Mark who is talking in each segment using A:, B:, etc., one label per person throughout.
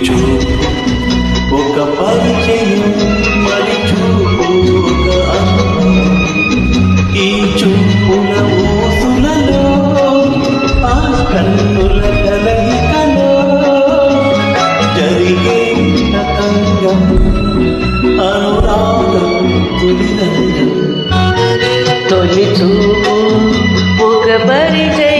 A: చూపు ఒక పరిచయం మరి చూపు ఒక అనుభవం. ఈ చూపుల ఊసులలో ఆ కన్నుల కలయికలో తొలి
B: చూపు ఒక పరిచయం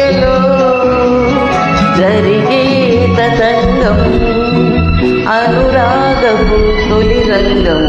B: కలయికలో జరిగే తతంగం అనురాగపు
A: తొలి రంగం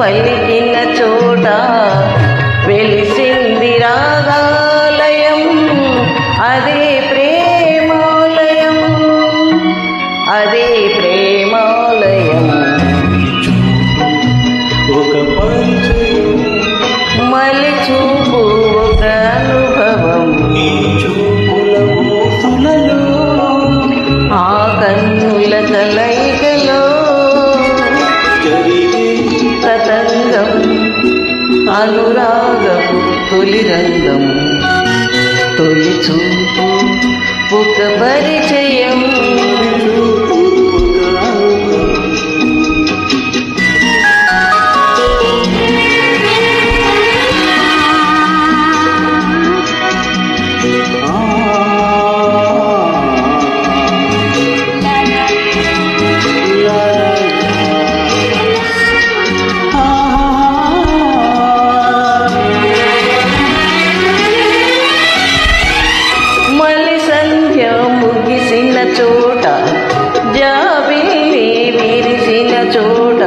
A: పలికిన చోట వెలిసింది రాగాలయం. అదే ప్రేమాలయం. అదే అనురాగపు తొలి జాబిల్లి విరిసిన చోట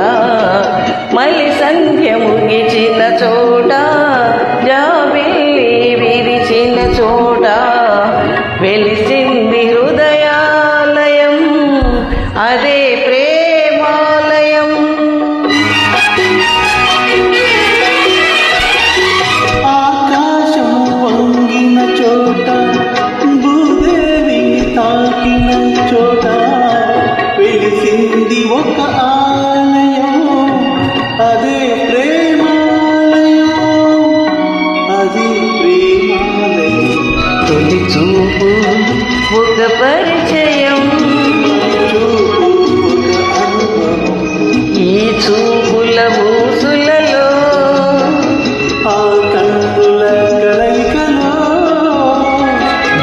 A: మలి సంధ్య ముగిచిన చోట జాబిల్లి విరిచిన చోట వెలిసింది హృదయాలయం అదే ప్రేమాలయం.
B: ఆకాశం వంగిన చోట భూదేవి తాకిన చోట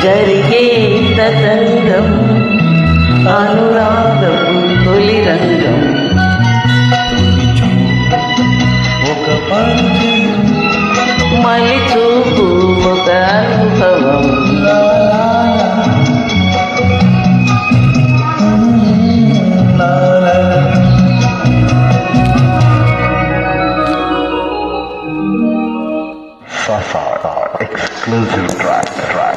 A: జరిగే తతంగం అనురాగపు తొలి రంగం
B: ఒక పరిచయం
A: మలి చూపు ఒక అనుభవం
B: లా లా లా లా.
C: Sasa exclusive.